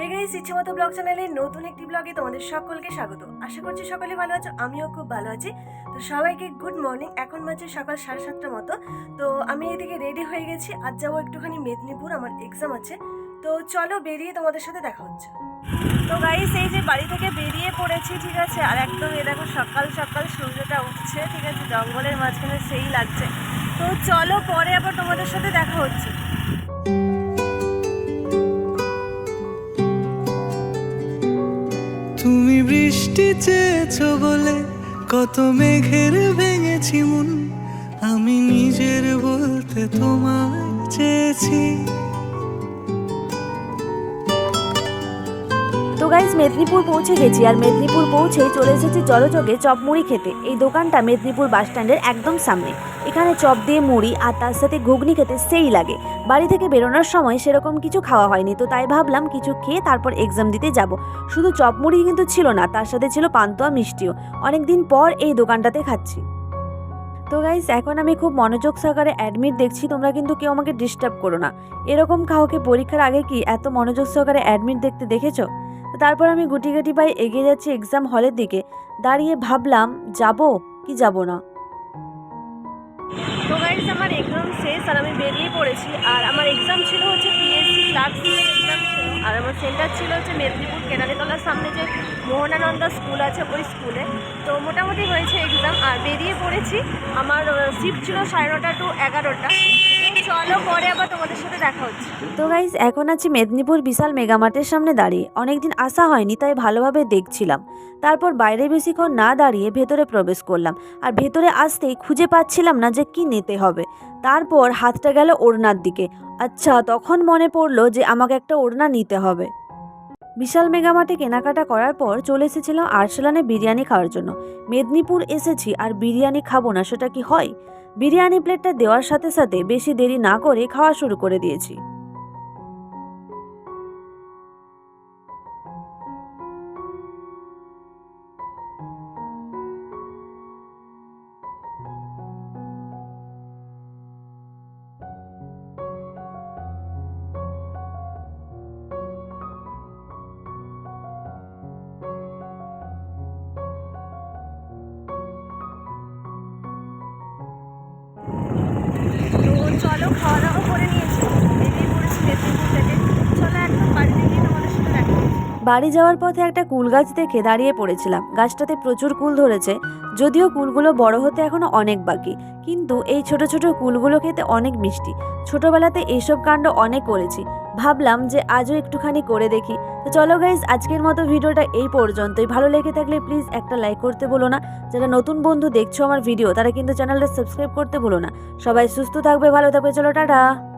Hey guys ইচ্ছে মতো blog চ্যানেলে নতুন একটি ব্লগে তোমাদের সকলকে স্বাগত। আশা করছি সকলে ভালো আছো, আমিও খুব ভালো আছি। তো সবাইকে গুড মর্নিং এখন বাজে সকাল সাড়ে সাতটার মতো। তো আমি এদিকে রেডি হয়ে গেছি, আজ যাব একটুখানি মেদিনীপুর, আমার এক্সাম আছে। তো চলো বেরিয়ে তোমাদের সাথে দেখা হচ্ছে। তো গাইস এই যে বাড়ি থেকে বেরিয়ে পড়েছি, ঠিক আছে? আর একদম এ দেখো সকাল সকাল সূর্যটা উঠছে, ঠিক আছে? জঙ্গলের মাঝখানে সেই লাগছে। তো চলো পরে আবার তোমাদের সাথে দেখা হচ্ছে। তুমি বৃষ্টি চেয়েছো বলে কত মেঘের ভেঙেছি মন। আমি নিজের বলতে তোমার চেয়েছি। তো গাইজ মেদিনীপুর পৌঁছে গেছি আর মেদিনীপুর পৌঁছেই চলে এসেছি জলচকে চপমুড়ি খেতে। এই দোকানটা মেদিনীপুর বাস স্ট্যান্ডের একদম সামনে। এখানে চপ দিয়ে মুড়ি আর তার সাথে ঘুগনি খেতে সেই লাগে। বাড়ি থেকে বেরোনোর সময় সেরকম কিছু খাওয়া হয়নি, তো তাই ভাবলাম কিছু খেয়ে তারপর এক্সাম দিতে যাব। শুধু চপ মুড়ি কিন্তু ছিল না, তার সাথে ছিল পান্তুয়া মিষ্টিও। অনেকদিন পর এই দোকানটাতে খাচ্ছি। তো গাইস এখন আমি খুব মনোযোগ সহকারে অ্যাডমিট দেখছি, তোমরা কিন্তু কেউ আমাকে ডিস্টার্ব করো না। এরকম কাউকে পরীক্ষার আগে কি এত মনোযোগ সহকারে অ্যাডমিট দেখতে দেখেছ? তারপর আমি গুটি গুটি পাই এগিয়ে যাচ্ছি এক্সাম হলের দিকে। দাঁড়িয়ে ভাবলাম, যাব কি যাব না? তো গাইজ আমার এক্সাম শেষ আর আমি বেরিয়ে পড়েছি। আর আমার এক্সাম ছিল হচ্ছে পিএসসি ক্লার্কশিপের এক্সাম ছিল। আর আমার সেন্টার ছিল হচ্ছে মেদিনীপুর কেনারিতলার সামনে যে মোহনানন্দ স্কুল আছে ওই স্কুলে তো মোটামুটি হয়েছে এক্সাম আর বেরিয়ে পড়েছি। আমার শিফট ছিল সাড়ে নটা টু এগারোটা। তো গাইজ এখন আছি মেদিনীপুর বিশাল মেগামার্টের সামনে দাঁড়িয়ে। অনেকদিন আসা হয়নি, তাই ভালোভাবে দেখছিলাম। তারপর বাইরে বেশিক্ষণ না দাঁড়িয়ে ভেতরে প্রবেশ করলাম। আর ভেতরে আসতেই খুঁজে পাচ্ছিলাম না যে কি নিতে হবে। তারপর হাতটা গেল ওড়নার দিকে। আচ্ছা তখন মনে পড়ল যে আমাকে একটা ওড়না নিতে হবে। বিশাল মেগামার্টে কেনাকাটা করার পর চলে এসেছিলাম আরসালানে বিরিয়ানি খাওয়ার জন্য। মেদিনীপুর এসেছি, আর বিরিয়ানি খাব না, সেটা কি হয়? বিরিয়ানি প্লেটটা দেওয়ার সাথে সাথে বেশি দেরি না করে খাওয়া শুরু করে দিয়েছি। চলো খাওয়া দাওয়া করে নিয়েছি। বাড়ি যাওয়ার পথে একটা কুল গাছ দেখে দাঁড়িয়ে পড়েছিলাম। গাছটাতে প্রচুর কুল ধরেছে। যদিও কুলগুলো বড় হতে এখনও অনেক বাকি। কিন্তু এই ছোট ছোট কুলগুলো খেতে অনেক মিষ্টি। ছোটবেলাতে এইসব কাণ্ড অনেক করেছি। ভাবলাম যে আজও একটুখানি করে দেখি। তো চলো গাইজ আজকের মতো ভিডিওটা এই পর্যন্তই। ভালো লেগে থাকলে প্লিজ একটা লাইক করতে বলো না। যারা নতুন বন্ধু দেখছ আমার ভিডিও তারা কিন্তু চ্যানেলটা সাবস্ক্রাইব করতে ভুলো না। সবাই সুস্থ থাকবে, ভালো থাকবে। চলো, টাটা।